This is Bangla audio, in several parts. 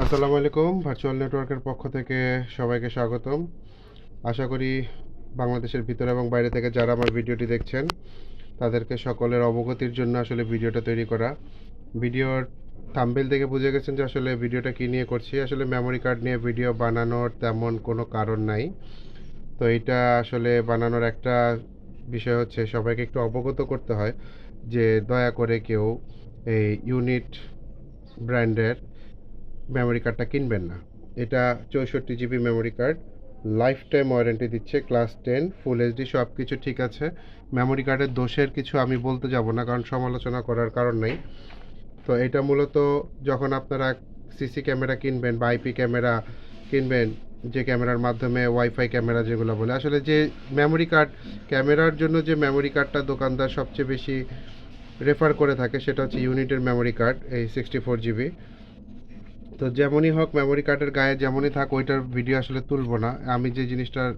আসসালামু আলাইকুম ভার্চুয়াল নেটওয়ার্কের পক্ষ থেকে সবাইকে স্বাগতম। আশা করি বাংলাদেশের ভিতরে এবং বাইরে থেকে যারা আমার ভিডিওটি দেখছেন, তাদেরকে সকলের অবগতির জন্য আসলে ভিডিওটা তৈরি করা। ভিডিওর থাম্বেল থেকে বুঝে গেছেন যে আসলে ভিডিওটা কী নিয়ে করছি। আসলে মেমরি কার্ড নিয়ে ভিডিও বানানোর তেমন কোনো কারণ নাই। তো এটা আসলে বানানোর একটা বিষয় হচ্ছে, সবাইকে একটু অবগত করতে হয় যে দয়া করে কেউ এই ইউনিট ব্র্যান্ডের মেমরি কার্ডটা কিনবেন না। এটা চৌষট্টি GB memory card lifetime warranty দিচ্ছে ক্লাস টেন ফুল এইচডি সব কিছু ঠিক আছে। মেমরি কার্ডের দোষের কিছু আমি বলতে যাব না, কারণ সমালোচনা করার কারণ নেই। তো এটা মূলত যখন আপনারা সিসি ক্যামেরা কিনবেন বা আইপি ক্যামেরা কিনবেন, যে ক্যামেরার মাধ্যমে ওয়াইফাই ক্যামেরা যেগুলো বলে, আসলে যে মেমরি কার্ড ক্যামেরার জন্য যে মেমরি কার্ডটা দোকানদার সবচেয়ে বেশি রেফার করে থাকে, সেটা হচ্ছে ইউনিটের মেমরি কার্ড এই সিক্সটি ফোর জিবি। তো যেমনই হোক মেমরি কার্ডের গায়ে যেমনই থাক, ওইটার ভিডিও আসলে তুলবো না। আমি যে জিনিসটার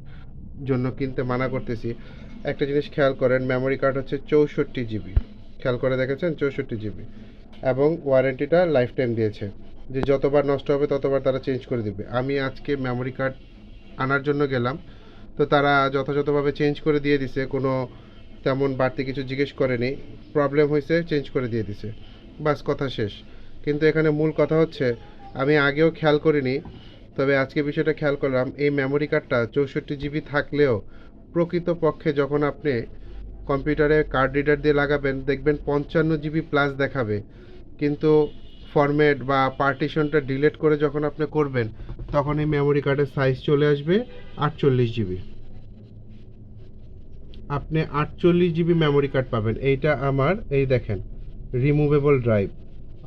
জন্য কিনতে মানা করতেছি, একটা জিনিস খেয়াল করেন মেমরি কার্ড হচ্ছে চৌষট্টি জিবি খেয়াল করে দেখেছেন? চৌষট্টি জিবি এবং ওয়ারেন্টিটা লাইফ টাইম দিয়েছে। যে যতবার নষ্ট হবে, ততবার তারা চেঞ্জ করে দিবে। আমি আজকে মেমরি কার্ড আনার জন্য গেলাম, তো তারা যথাযথভাবে চেঞ্জ করে দিয়ে দিছে। কোনো তেমন বাড়তি কিছু জিজ্ঞেস করেনি। প্রবলেম হয়েছে চেঞ্জ করে দিয়ে দিছে। বাস, কথা শেষ। কিন্তু এখানে মূল কথা হচ্ছে আমি আগেও খেয়াল করিনি, তবে আজকে বিষয়টা খেয়াল করলাম। এই মেমরি কার্ডটা চৌষট্টি জিবি থাকলেও প্রকৃতপক্ষে যখন আপনি কম্পিউটারে কার্ড রিডার দিয়ে লাগাবেন, দেখবেন পঞ্চান্ন জিবি প্লাস দেখাবে। কিন্তু ফরম্যাট বা পার্টিশনটা ডিলিট করে যখন আপনি করবেন, তখন এই মেমরি কার্ডের সাইজ চলে আসবে আটচল্লিশ জিবি আপনি আটচল্লিশ জিবি মেমরি কার্ড পাবেন। এইটা আমার, এই দেখেন রিমুভেবল ড্রাইভ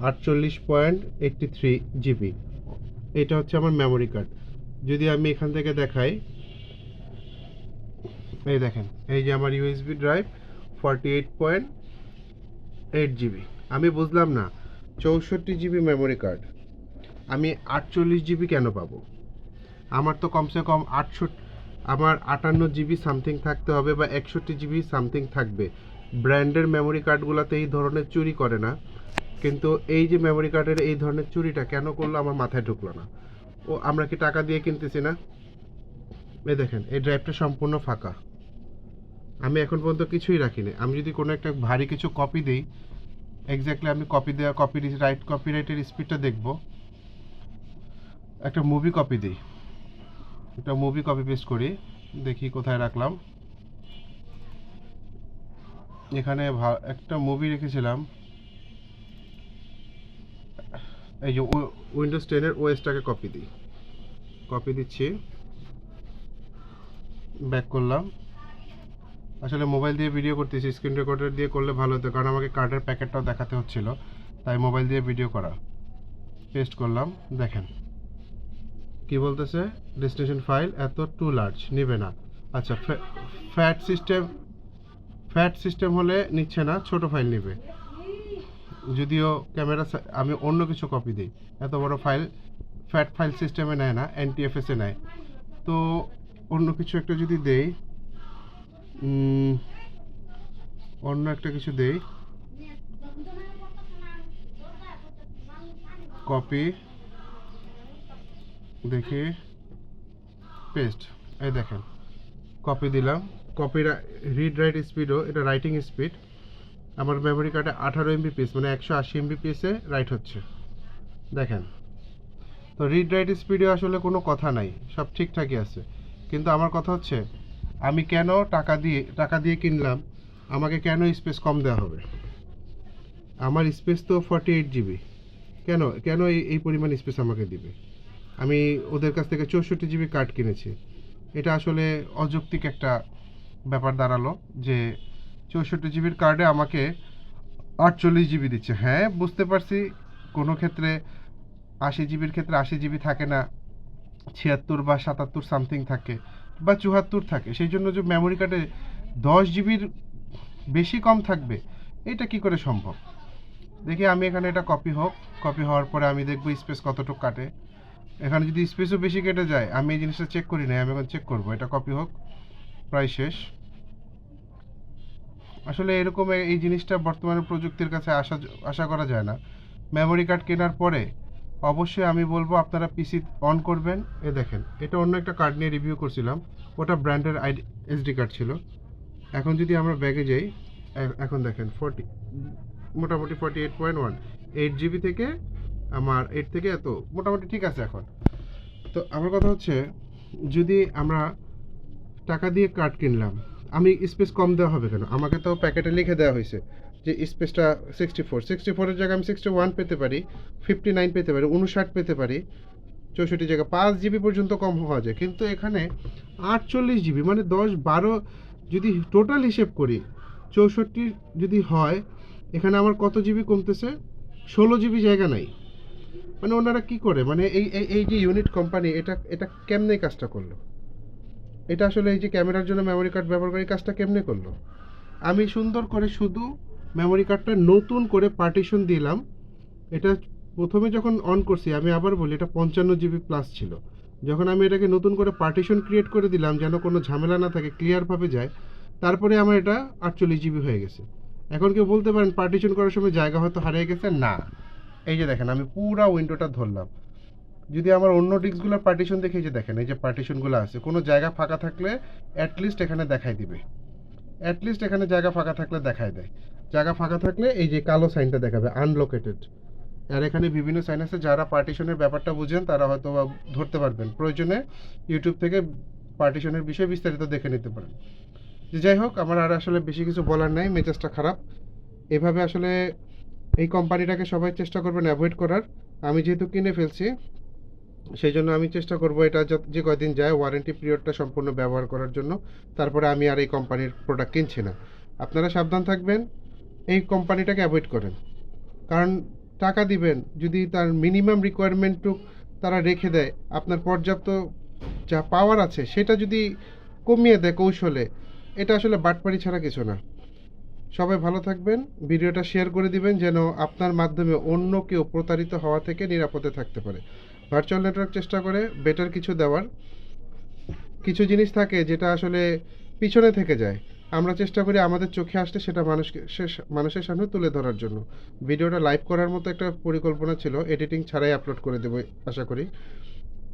আটচল্লিশ পয়েন্ট এইটটি থ্রি জিবি। এটা হচ্ছে আমার মেমরি কার্ড যদি আমি এখান থেকে দেখাই, এই দেখেন, এই যে আমার USB drive forty eight point eight GB. আমি বুঝলাম না, চৌষট্টি জিবি মেমোরি কার্ড আমি আটচল্লিশ জিবি কেন পাবো? আমার তো কমসে কম আটষট্টি, আমার আটান্ন জিবি সামথিং থাকতে হবে বা একষট্টি জিবি সামথিং থাকবে। ব্র্যান্ডের মেমরি কার্ডগুলোতে এই ধরনের চুরি করে না। কিন্তু এই যে মেমরি কার্ডের এই ধরনের চুরিটা কেন করল আমার মাথায় ঢুকলো না। ও, আমরা কি টাকা দিয়ে কিনতেছি না? এই দেখেন, এই ড্রাইভটা সম্পূর্ণ ফাঁকা। আমি এখন পর্যন্ত কিছুই রাখিনি। আমি যদি কোনো একটা ভারী কিছু কপি দিই এক্স্যাক্টলি আমি কপি দেওয়া কপি রাইট কপিরাইটের স্পিডটা দেখব। একটা মুভি কপি দিই। একটা মুভি কপি পেস্ট করি, দেখি কোথায় রাখলাম। এখানে একটা মুভি রেখেছিলাম। এই যে উইন্ডোজ টেনের ওএসটাকে কপি দিই। কপি দিচ্ছি। ব্যাক করলাম। আসলে মোবাইল দিয়ে ভিডিও করতেছি স্ক্রিন রেকর্ডার দিয়ে করলে ভালো হতো, কারণ আমাকে কার্ডের প্যাকেটটাও দেখাতে হচ্ছিল। তাই মোবাইল দিয়ে ভিডিও করা। পেস্ট করলাম, দেখেন। কি বলতেছে? ডেস্টিনেশন ফাইল এত টু লার্জ নেবে না। আচ্ছা ফ্যাট সিস্টেম ফ্যাট সিস্টেম হলে নিচ্ছে না, ছোট ফাইল নেবে। যদিও ক্যামেরা আমি অন্য কিছু কপি দিই। এত বড় ফাইল ফ্যাট ফাইল সিস্টেমে নেয় না এন এনটিএফএসে নেয়। তো অন্য কিছু একটা যদি দেই অন্য একটা কিছু দেই কপি দেখি পেস্ট এই দেখেন। কপি দিলাম। কপি রিড রাইট স্পিডও এটা রাইটিং স্পিড আমার মেমরি কার্ডে আঠারো এমবি পিস মানে একশো আশি এমবি পিসে রাইট হচ্ছে। দেখেন। তো রিড রাইট স্পিডে আসলে কোনো কথা নাই, সব ঠিকঠাকই আছে। কিন্তু আমার কথা হচ্ছে, আমি কেন টাকা দিয়ে টাকা দিয়ে কিনলাম, আমাকে কেন স্পেস কম দেওয়া হবে? আমার স্পেস তো ফর্টি এইট জিবি কেন কেন এই এই পরিমাণ স্পেস আমাকে দিবে? আমি ওদের কাছ থেকে চৌষট্টি জিবি কার্ড কিনেছি। এটা আসলে অযৌক্তিক একটা ব্যাপার দাঁড়াল যে চৌষট্টি জিবির কার্ডে আমাকে আটচল্লিশ জিবি দিচ্ছে। হ্যাঁ বুঝতে পারছি, কোনো ক্ষেত্রে আশি জিবির ক্ষেত্রে আশি জিবি থাকে না, ছিয়াত্তর বা সাতাত্তর সামথিং থাকে বা চুয়াত্তর থাকে। সেই জন্য যে মেমোরি কার্ডে দশ জিবির বেশি কম থাকবে, এটা কি করে সম্ভব? দেখি, আমি এখানে এটা কপি হোক। কপি হওয়ার পরে আমি দেখব স্পেস কতটুকু কাটে। এখানে যদি স্পেসও বেশি কেটে যায়, আমি এই জিনিসটা চেক করি না আমি এখন চেক করব। এটা কপি হোক, প্রায় শেষ। আসলে এরকম এই জিনিসটা বর্তমানে প্রযুক্তির কাছে আশা আশা করা যায় না। মেমোরি কার্ড কেনার পরে অবশ্যই আমি বলব আপনারা পিসি অন করবেন। এ দেখেন, এটা অন্য একটা কার্ড নিয়ে রিভিউ করছিলাম। ওটা ব্র্যান্ডের আইডি এসডি কার্ড ছিল। এখন যদি আমরা ব্যাগে যাই এখন দেখেন ফর্টি মোটামুটি forty eight point one eight GB থেকে আমার এইট থেকে এত, মোটামুটি ঠিক আছে এখন। তো আমার কথা হচ্ছে, যদি আমরা টাকা দিয়ে কার্ড কিনলাম আমি স্পেস কম দেওয়া হবে কেন? আমাকে তো প্যাকেটে লিখে দেওয়া হয়েছে যে স্পেসটা সিক্সটি ফোর সিক্সটি ফোরের জায়গায় আমি সিক্সটি ওয়ান পেতে পারি ফিফটি নাইন পেতে পারি উনষাট পেতে পারি, চৌষট্টি জায়গায় পাঁচ জিবি পর্যন্ত কম হওয়া যায়। কিন্তু এখানে আটচল্লিশ জিবি মানে দশ, বারো যদি টোটাল হিসেব করি, চৌষট্টি যদি হয়, এখানে আমার কত জিবি কমতেছে? ষোলো জিবি জায়গা নাই। মানে ওনারা কি করে? মানে এই- এই যে ইউনিট কোম্পানি এটা এটা কেমনে কাজটা করল? এটা আসলে এই যে ক্যামেরার জন্য মেমরি কার্ড ব্যবহার করে কাজটা কেমনে করল? আমি সুন্দর করে শুধু মেমরি কার্ডটা নতুন করে পার্টিশন দিলাম। এটা প্রথমে যখন অন করছি, আমি আবার বলি এটা পঞ্চান্ন জিবি প্লাস ছিল। যখন আমি এটাকে নতুন করে পার্টিশন ক্রিয়েট করে দিলাম, যেন কোনো ঝামেলা না থাকে ক্লিয়ারভাবে যায়, তারপরে আমার এটা আটচল্লিশ জিবি হয়ে গেছে। এখন কেউ বলতে পারেন পার্টিশন করার সময় জায়গা হয়তো হারিয়ে গেছে, না। এই যে দেখেন, আমি পুরা উইন্ডোটা ধরলাম। যদি আমার অন্য ডিস্কগুলোর পার্টিশন দেখে যে দেখেন, এই যে পার্টিশনগুলো আছে, কোনো জায়গা ফাঁকা থাকলে অ্যাটলিস্ট এখানে দেখাই দিবে। অ্যাটলিস্ট এখানে জায়গা ফাঁকা থাকলে দেখাই দেয়। জায়গা ফাঁকা থাকলে এই যে কালো সাইনটা দেখাবে আনলোকেটেড আর এখানে বিভিন্ন সাইন আছে, যারা পার্টিশনের ব্যাপারটা বুঝেন, তারা হয়তো বা ধরতে পারবেন। প্রয়োজনে ইউটিউব থেকে পার্টিশনের বিষয়ে বিস্তারিত দেখে নিতে পারেন। যে যাই হোক, আমার আর আসলে বেশি কিছু বলার নাই, মেজাজটা খারাপ। এভাবে আসলে এই কোম্পানিটাকে সবাই চেষ্টা করবেন অ্যাভয়েড করার। আমি যেহেতু কিনে ফেলছি সেই জন্য আমি চেষ্টা করব এটা যে কয়দিন যায় ওয়ারেন্টি পিরিয়ডটা সম্পূর্ণ ব্যবহার করার জন্য। তারপরে আমি আর এই কোম্পানির প্রোডাক্ট কিনছি না। আপনারা সাবধান থাকবেন, এই কোম্পানিটাকে অ্যাভয়েড করেন। কারণ টাকা দিবেন, যদি তার মিনিমাম রিকোয়ারমেন্টটুক তারা রেখে দেয়, আপনার পর্যাপ্ত যা পাওয়ার আছে, সেটা যদি কমিয়ে দেয় কৌশলে, এটা আসলে বাটপাড়ি ছাড়া কিছু না। সবাই ভালো থাকবেন, ভিডিওটা শেয়ার করে দিবেন, যেন আপনার মাধ্যমে অন্য কেউ প্রতারিত হওয়া থেকে নিরাপদে থাকতে পারে। ভার্চুয়াল নেটওয়ার্ক চেষ্টা করে বেটার কিছু দেওয়ার। কিছু জিনিস থাকে যেটা আসলে পিছনে থেকে যায়। আমরা চেষ্টা করি আমাদের চোখে আসলে সেটা মানুষকে মানুষের সামনে তুলে ধরার জন্য। ভিডিওটা লাইভ করার মতো একটা পরিকল্পনা ছিল এডিটিং ছাড়াই আপলোড করে দেবো, আশা করি।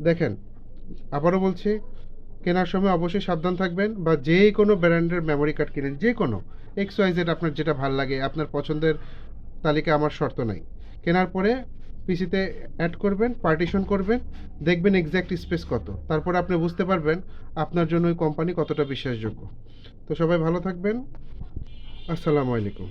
দেখেন, আবারও বলছি, কেনার সময় অবশ্যই সাবধান থাকবেন বা যে কোনো ব্র্যান্ডের মেমোরি কার্ড কিনেন, যে কোনো এক্স ওয়াই জেড আপনার যেটা ভালো লাগে, আপনার পছন্দের তালিকা আমার শর্ত নাই। কেনার পরে পিসিতে অ্যাড করবেন পার্টিশন করবেন, দেখবেন এক্স্যাক্ট স্পেস কত। তারপরে আপনি বুঝতে পারবেন আপনার জন্য ওই কোম্পানি কতটা বিশ্বাসযোগ্য। তো সবাই ভালো থাকবেন। আসসালামু আলাইকুম।